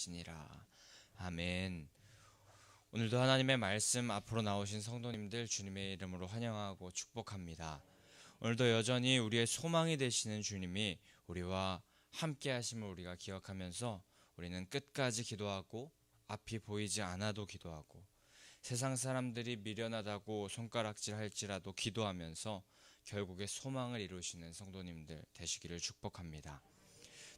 하시니라. 아멘. 오늘도 하나님의 말씀 앞으로 나오신 성도님들 주님의 이름으로 환영하고 축복합니다. 오늘도 여전히 우리의 소망이 되시는 주님이 우리와 함께 하심을 우리가 기억하면서 우리는 끝까지 기도하고 앞이 보이지 않아도 기도하고 세상 사람들이 미련하다고 손가락질 할지라도 기도하면서 결국에 소망을 이루시는 성도님들 되시기를 축복합니다.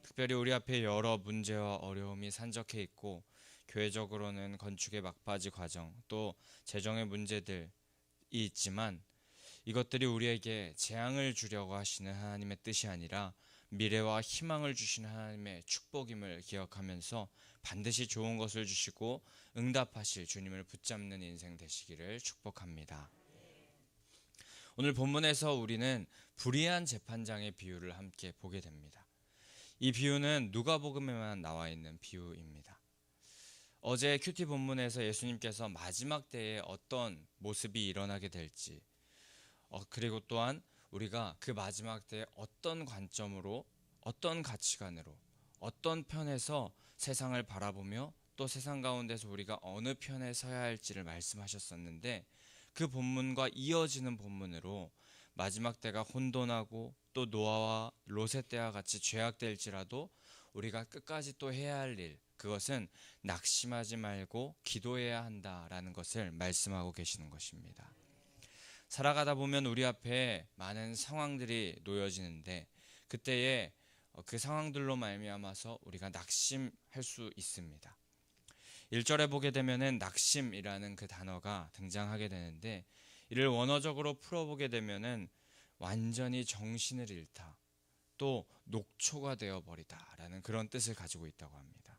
특별히 우리 앞에 여러 문제와 어려움이 산적해 있고 교회적으로는 건축의 막바지 과정 또 재정의 문제들이 있지만 이것들이 우리에게 재앙을 주려고 하시는 하나님의 뜻이 아니라 미래와 희망을 주시는 하나님의 축복임을 기억하면서 반드시 좋은 것을 주시고 응답하실 주님을 붙잡는 인생 되시기를 축복합니다. 오늘 본문에서 우리는 불의한 재판장의 비유를 함께 보게 됩니다. 이 비유는 누가복음에만 나와 있는 비유입니다. 어제 큐티 본문에서 예수님께서 마지막 때에 어떤 모습이 일어나게 될지 어, 그리고 또한 우리가 그 마지막 때에 어떤 관점으로 어떤 가치관으로 어떤 편에서 세상을 바라보며 또 세상 가운데서 우리가 어느 편에 서야 할지를 말씀하셨었는데 그 본문과 이어지는 본문으로 마지막 때가 혼돈하고 또 노아와 롯의 때와 같이 죄악될지라도 우리가 끝까지 또 해야 할 일, 그것은 낙심하지 말고 기도해야 한다라는 것을 말씀하고 계시는 것입니다. 살아가다 보면 우리 앞에 많은 상황들이 놓여지는데 그때에 그 상황들로 말미암아서 우리가 낙심할 수 있습니다. 1절에 보게 되면은 낙심이라는 그 단어가 등장하게 되는데 이를 원어적으로 풀어보게 되면은 완전히 정신을 잃다 또 녹초가 되어버리다라는 그런 뜻을 가지고 있다고 합니다.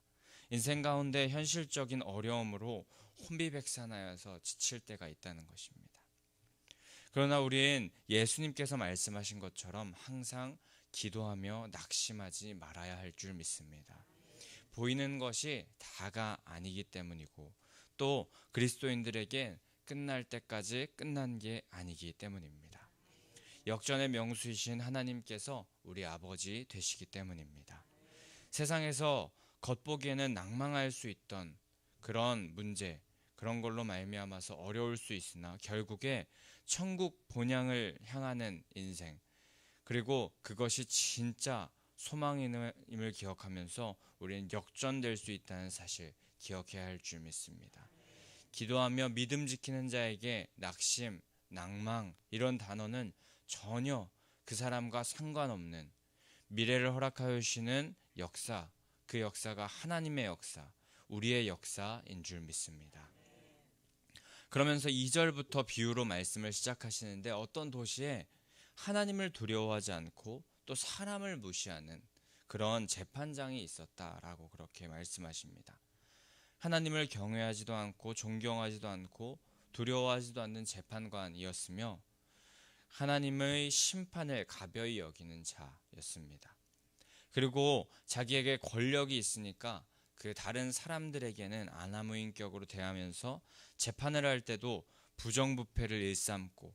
인생 가운데 현실적인 어려움으로 혼비백산하여서 지칠 때가 있다는 것입니다. 그러나 우리는 예수님께서 말씀하신 것처럼 항상 기도하며 낙심하지 말아야 할 줄 믿습니다. 보이는 것이 다가 아니기 때문이고 또 그리스도인들에게 끝날 때까지 끝난 게 아니기 때문입니다. 역전의 명수이신 하나님께서 우리 아버지 되시기 때문입니다. 세상에서 겉보기에는 낭망할 수 있던 그런 문제, 그런 걸로 말미암아서 어려울 수 있으나 결국에 천국 본향을 향하는 인생 그리고 그것이 진짜 소망임을 기억하면서 우리는 역전될 수 있다는 사실 기억해야 할 줄 믿습니다. 기도하며 믿음 지키는 자에게 낙심, 낭망 이런 단어는 전혀 그 사람과 상관없는 미래를 허락하여 주시는 역사, 그 역사가 하나님의 역사, 우리의 역사인 줄 믿습니다. 그러면서 2절부터 비유로 말씀을 시작하시는데 어떤 도시에 하나님을 두려워하지 않고 또 사람을 무시하는 그런 재판장이 있었다라고 그렇게 말씀하십니다. 하나님을 경외하지도 않고 존경하지도 않고 두려워하지도 않는 재판관이었으며 하나님의 심판을 가벼이 여기는 자였습니다. 그리고 자기에게 권력이 있으니까 그 다른 사람들에게는 아나무인격으로 대하면서 재판을 할 때도 부정부패를 일삼고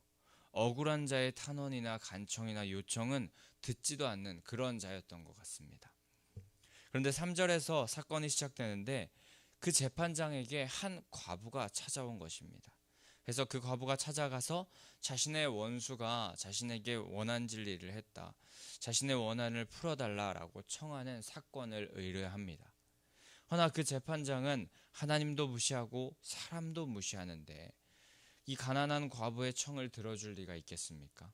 억울한 자의 탄원이나 간청이나 요청은 듣지도 않는 그런 자였던 것 같습니다. 그런데 3절에서 사건이 시작되는데 그 재판장에게 한 과부가 찾아온 것입니다. 그래서 그 과부가 찾아가서 자신의 원수가 자신에게 원한 진리를 했다. 자신의 원한을 풀어달라라고 청하는 사건을 의뢰합니다. 허나 그 재판장은 하나님도 무시하고 사람도 무시하는데 이 가난한 과부의 청을 들어줄 리가 있겠습니까?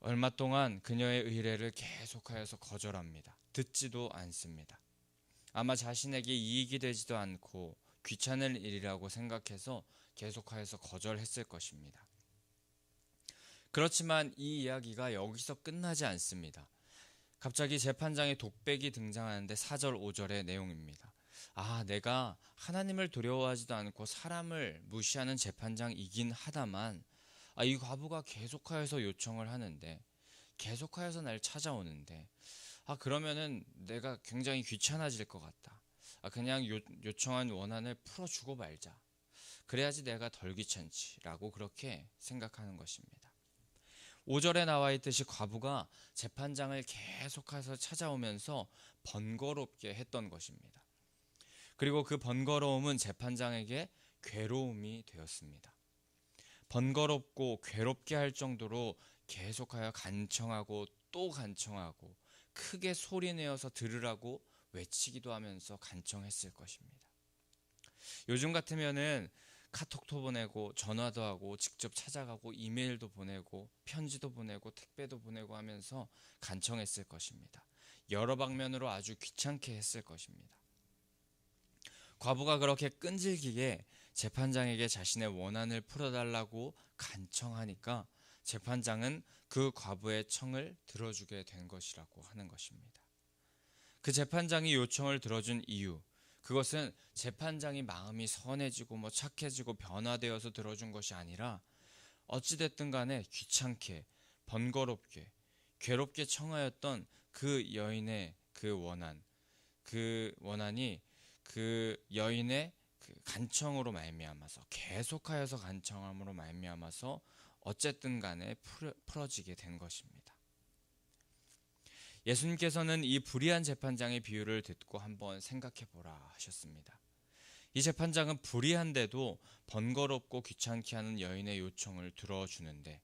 얼마 동안 그녀의 의뢰를 계속하여서 거절합니다. 듣지도 않습니다. 아마 자신에게 이익이 되지도 않고 귀찮을 일이라고 생각해서 계속하여서 거절했을 것입니다. 그렇지만 이 이야기가 여기서 끝나지 않습니다. 갑자기 재판장의 독백이 등장하는데 4절 5절의 내용입니다. 아, 내가 하나님을 두려워하지도 않고 사람을 무시하는 재판장이긴 하다만 아, 이 과부가 계속하여서 요청을 하는데 계속하여서 날 찾아오는데 아 그러면은 내가 굉장히 귀찮아질 것 같다. 아 그냥 요, 요청한 원한을 풀어주고 말자. 그래야지 내가 덜 귀찮지라고 그렇게 생각하는 것입니다. 5절에 나와 있듯이 과부가 재판장을 계속해서 찾아오면서 번거롭게 했던 것입니다. 그리고 그 번거로움은 재판장에게 괴로움이 되었습니다. 번거롭고 괴롭게 할 정도로 계속하여 간청하고 또 간청하고 크게 소리내어서 들으라고 외치기도 하면서 간청했을 것입니다. 요즘 같으면은 카톡도 보내고 전화도 하고 직접 찾아가고 이메일도 보내고 편지도 보내고 택배도 보내고 하면서 간청했을 것입니다. 여러 방면으로 아주 귀찮게 했을 것입니다. 과부가 그렇게 끈질기게 재판장에게 자신의 원한을 풀어달라고 간청하니까 재판장은 그 과부의 청을 들어주게 된 것이라고 하는 것입니다. 그 재판장이 요청을 들어준 이유, 그것은 재판장이 마음이 선해지고 뭐 착해지고 변화되어서 들어준 것이 아니라 어찌됐든 간에 귀찮게, 번거롭게, 괴롭게 청하였던 그 여인의 그 원한, 그 원한이 그 여인의 그 간청으로 말미암아서 계속하여서 간청함으로 말미암아서 어쨌든 간에 풀어지게 된 것입니다. 예수님께서는 이 불의한 재판장의 비유를 듣고 한번 생각해 보라 하셨습니다. 이 재판장은 불의한데도 번거롭고 귀찮게 하는 여인의 요청을 들어주는데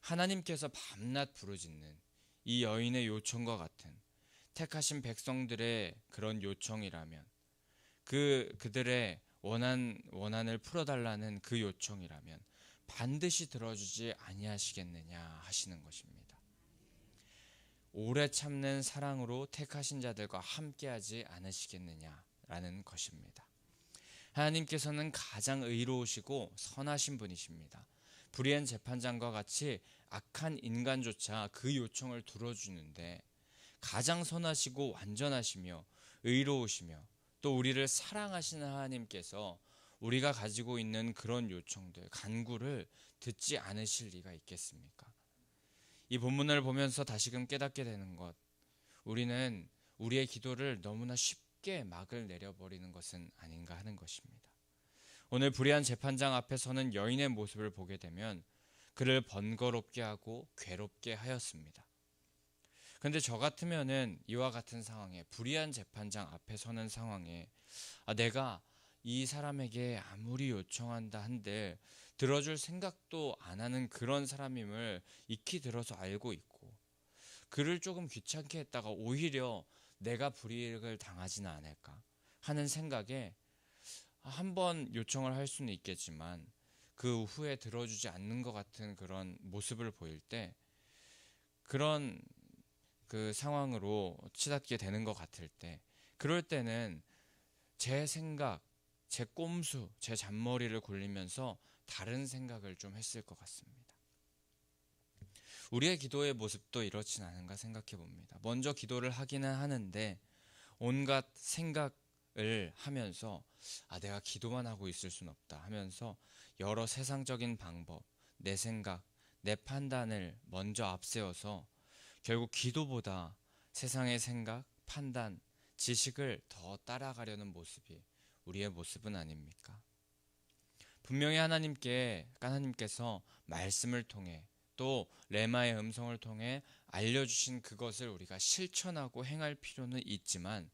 하나님께서 밤낮 부르짖는 이 여인의 요청과 같은 택하신 백성들의 그런 요청이라면 그 그들의 원한 원한을 풀어달라는 그 요청이라면 반드시 들어주지 아니하시겠느냐 하시는 것입니다. 오래 참는 사랑으로 택하신 자들과 함께하지 않으시겠느냐라는 것입니다. 하나님께서는 가장 의로우시고 선하신 분이십니다. 불의한 재판장과 같이 악한 인간조차 그 요청을 들어주는데 가장 선하시고 완전하시며 의로우시며 또 우리를 사랑하시는 하나님께서 우리가 가지고 있는 그런 요청들, 간구를 듣지 않으실 리가 있겠습니까? 이 본문을 보면서 다시금 깨닫게 되는 것. 우리는 우리의 기도를 너무나 쉽게 막을 내려버리는 것은 아닌가 하는 것입니다. 오늘 불의한 재판장 앞에 서는 여인의 모습을 보게 되면 그를 번거롭게 하고 괴롭게 하였습니다. 근데 저 같으면은 이와 같은 상황에 불의한 재판장 앞에 서는 상황에 아, 내가 이 사람에게 아무리 요청한다 한들 들어줄 생각도 안 하는 그런 사람임을 익히 들어서 알고 있고 그를 조금 귀찮게 했다가 오히려 내가 불이익을 당하지는 않을까 하는 생각에 한 번 요청을 할 수는 있겠지만 그 후에 들어주지 않는 것 같은 그런 모습을 보일 때 그런 그 상황으로 치닫게 되는 것 같을 때 그럴 때는 제 생각, 제 꼼수, 제 잔머리를 굴리면서 다른 생각을 좀 했을 것 같습니다. 우리의 기도의 모습도 이렇진 않은가 생각해 봅니다. 먼저 기도를 하기는 하는데 온갖 생각을 하면서 아 내가 기도만 하고 있을 순 없다 하면서 여러 세상적인 방법, 내 생각, 내 판단을 먼저 앞세워서 결국 기도보다 세상의 생각, 판단, 지식을 더 따라가려는 모습이 우리의 모습은 아닙니까? 분명히 하나님께 하나님께서 말씀을 통해 또 레마의 음성을 통해 알려주신 그것을 우리가 실천하고 행할 필요는 있지만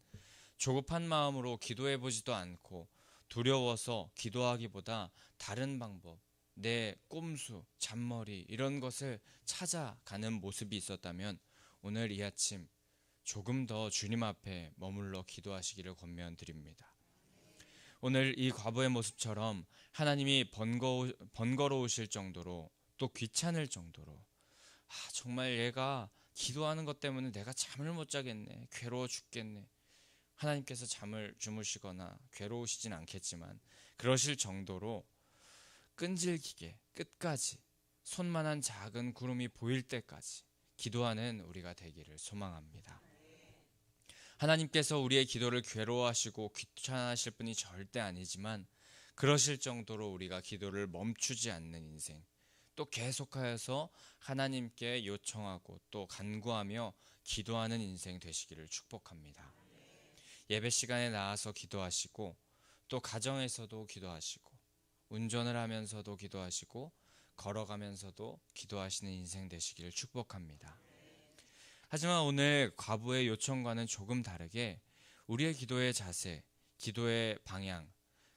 조급한 마음으로 기도해 보지도 않고 두려워서 기도하기보다 다른 방법, 내 꼼수, 잔머리 이런 것을 찾아가는 모습이 있었다면 오늘 이 아침 조금 더 주님 앞에 머물러 기도하시기를 권면드립니다. 오늘 이 과부의 모습처럼 하나님이 번거, 번거로우실 정도로 또 귀찮을 정도로 아, 정말 얘가 기도하는 것 때문에 내가 잠을 못 자겠네. 괴로워 죽겠네. 하나님께서 잠을 주무시거나 괴로우시진 않겠지만 그러실 정도로 끈질기게 끝까지 손만한 작은 구름이 보일 때까지 기도하는 우리가 되기를 소망합니다. 하나님께서 우리의 기도를 괴로워하시고 귀찮아하실 분이 절대 아니지만 그러실 정도로 우리가 기도를 멈추지 않는 인생 또 계속하여서 하나님께 요청하고 또 간구하며 기도하는 인생 되시기를 축복합니다. 예배 시간에 나와서 기도하시고 또 가정에서도 기도하시고 운전을 하면서도 기도하시고 걸어가면서도 기도하시는 인생 되시기를 축복합니다. 하지만 오늘 과부의 요청과는 조금 다르게 우리의 기도의 자세, 기도의 방향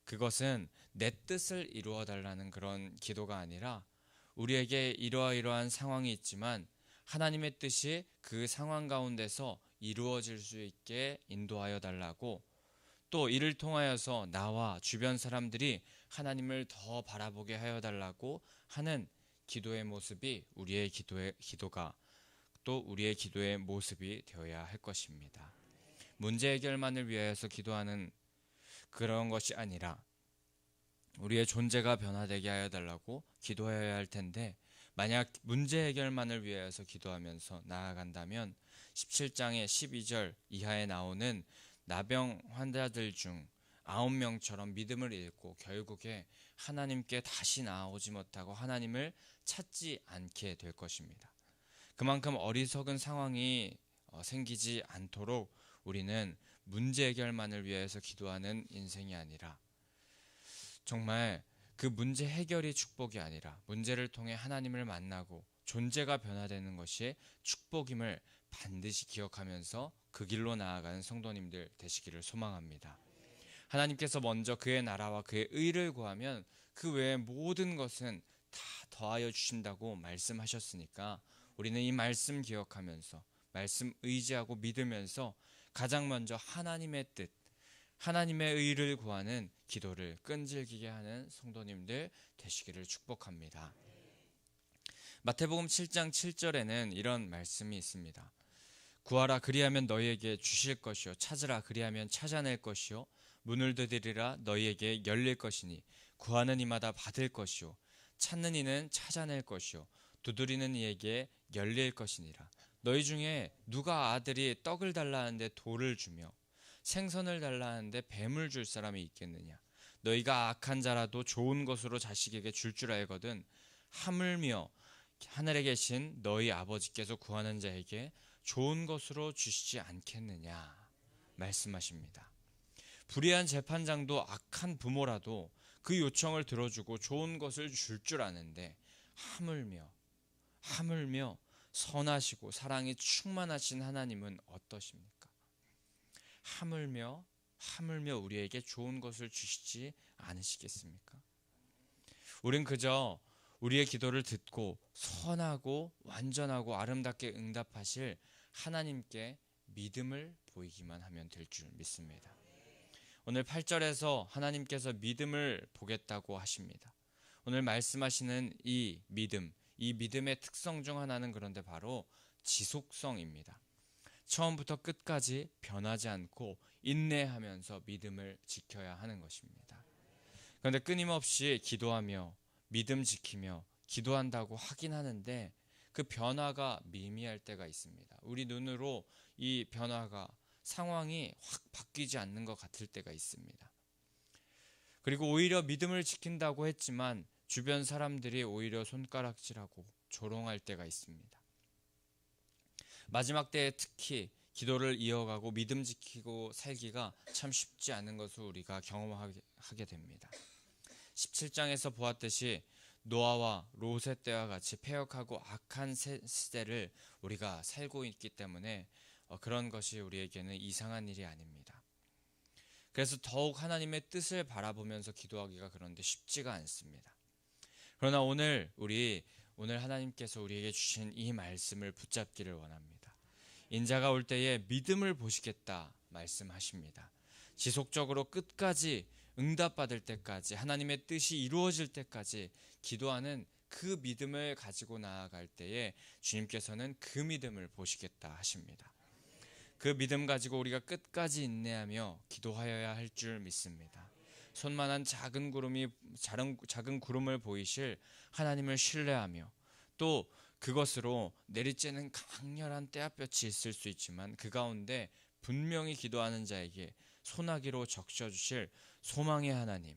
그것은 내 뜻을 이루어 달라는 그런 기도가 아니라 우리에게 이러이러한 상황이 있지만 하나님의 뜻이 그 상황 가운데서 이루어질 수 있게 인도하여 달라고 또 이를 통하여서 나와 주변 사람들이 하나님을 더 바라보게 하여 달라고 하는 기도의 모습이 우리의 기도의 기도가 또 우리의 기도의 모습이 되어야 할 것입니다. 문제 해결만을 위하여서 기도하는 그런 것이 아니라 우리의 존재가 변화되게 하여 달라고 기도해야 할 텐데 만약 문제 해결만을 위하여서 기도하면서 나아간다면 17장의 12절 이하에 나오는 나병 환자들 중 아홉 명처럼 믿음을 잃고 결국에 하나님께 다시 나아오지 못하고 하나님을 찾지 않게 될 것입니다. 그만큼 어리석은 상황이 어, 생기지 않도록 우리는 문제 해결만을 위해서 기도하는 인생이 아니라 정말 그 문제 해결이 축복이 아니라 문제를 통해 하나님을 만나고 존재가 변화되는 것이 축복임을 반드시 기억하면서 그 길로 나아가는 성도님들 되시기를 소망합니다. 하나님께서 먼저 그의 나라와 그의 의를 구하면 그 외의 모든 것은 다 더하여 주신다고 말씀하셨으니까 우리는 이 말씀 기억하면서 말씀 의지하고 믿으면서 가장 먼저 하나님의 뜻, 하나님의 의를 구하는 기도를 끈질기게 하는 성도님들 되시기를 축복합니다. 마태복음 7장 7절에는 이런 말씀이 있습니다. 구하라 그리하면 너희에게 주실 것이요 찾으라 그리하면 찾아낼 것이요 문을 두드리라 너희에게 열릴 것이니 구하는 이마다 받을 것이요 찾는 이는 찾아낼 것이요 두드리는 이에게 열릴 것이니라. 너희 중에 누가 아들이 떡을 달라 하는데 돌을 주며 생선을 달라 하는데 뱀을 줄 사람이 있겠느냐? 너희가 악한 자라도 좋은 것으로 자식에게 줄줄 알거든 하물며 하늘에 계신 너희 아버지께서 구하는 자에게 좋은 것으로 주시지 않겠느냐? 말씀하십니다. 불의한 재판장도 악한 부모라도 그 요청을 들어주고 좋은 것을 줄줄 아는데 하물며 하물며 선하시고 사랑이 충만하신 하나님은 어떠십니까? 하물며 하물며 우리에게 좋은 것을 주시지 않으시겠습니까? 우린 그저 우리의 기도를 듣고 선하고 완전하고 아름답게 응답하실 하나님께 믿음을 보이기만 하면 될 줄 믿습니다. 오늘 8절에서 하나님께서 믿음을 보겠다고 하십니다. 오늘 말씀하시는 이 믿음, 이 믿음의 특성 중 하나는 그런데 바로 지속성입니다. 처음부터 끝까지 변하지 않고 인내하면서 믿음을 지켜야 하는 것입니다. 그런데 끊임없이 기도하며 믿음 지키며 기도한다고 하긴 하는데 그 변화가 미미할 때가 있습니다. 우리 눈으로 이 변화가 상황이 확 바뀌지 않는 것 같을 때가 있습니다. 그리고 오히려 믿음을 지킨다고 했지만 주변 사람들이 오히려 손가락질하고 조롱할 때가 있습니다. 마지막 때에 특히 기도를 이어가고 믿음 지키고 살기가 참 쉽지 않은 것을 우리가 경험하게 됩니다. 17장에서 보았듯이 노아와 롯의 때와 같이 폐역하고 악한 시대를 우리가 살고 있기 때문에 어, 그런 것이 우리에게는 이상한 일이 아닙니다. 그래서 더욱 하나님의 뜻을 바라보면서 기도하기가 그런데 쉽지가 않습니다. 그러나 오늘 우리 오늘 하나님께서 우리에게 주신 이 말씀을 붙잡기를 원합니다. 인자가 올 때에 믿음을 보시겠다 말씀하십니다. 지속적으로 끝까지 응답받을 때까지 하나님의 뜻이 이루어질 때까지 기도하는 그 믿음을 가지고 나아갈 때에 주님께서는 그 믿음을 보시겠다 하십니다. 그 믿음 가지고 우리가 끝까지 인내하며 기도하여야 할 줄 믿습니다. 손만한 작은 구름이 작은, 작은 구름을 보이실 하나님을 신뢰하며 또 그것으로 내리쬐는 강렬한 때압볕이 있을 수 있지만 그 가운데 분명히 기도하는 자에게 소나기로 적셔 주실 소망의 하나님,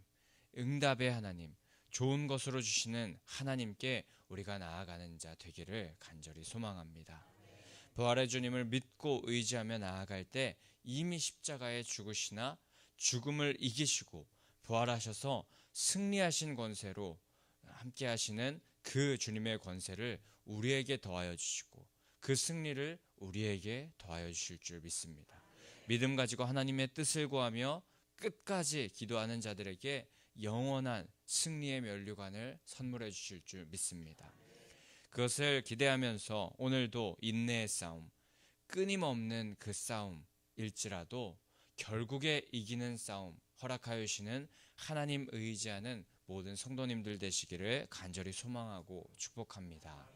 응답의 하나님, 좋은 것으로 주시는 하나님께 우리가 나아가는 자 되기를 간절히 소망합니다. 부활의 주님을 믿고 의지하며 나아갈 때 이미 십자가에 죽으시나 죽음을 이기시고 부활하셔서 승리하신 권세로 함께 하시는 그 주님의 권세를 우리에게 더하여 주시고 그 승리를 우리에게 더하여 주실 줄 믿습니다. 믿음 가지고 하나님의 뜻을 구하며 끝까지 기도하는 자들에게 영원한 승리의 면류관을 선물해 주실 줄 믿습니다. 그것을 기대하면서 오늘도 인내의 싸움, 끊임없는 그 싸움일지라도 결국에 이기는 싸움 허락하여 주시는 하나님 의지하는 모든 성도님들 되시기를 간절히 소망하고 축복합니다.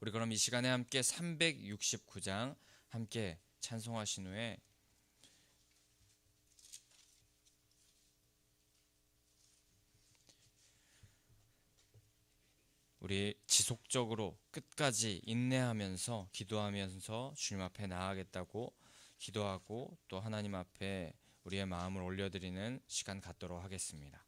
우리 그럼 이 시간에 함께 369장 함께 찬송하신 후에 우리 지속적으로 끝까지 인내하면서 기도하면서 주님 앞에 나아가겠다고 기도하고 또 하나님 앞에 우리의 마음을 올려드리는 시간 갖도록 하겠습니다.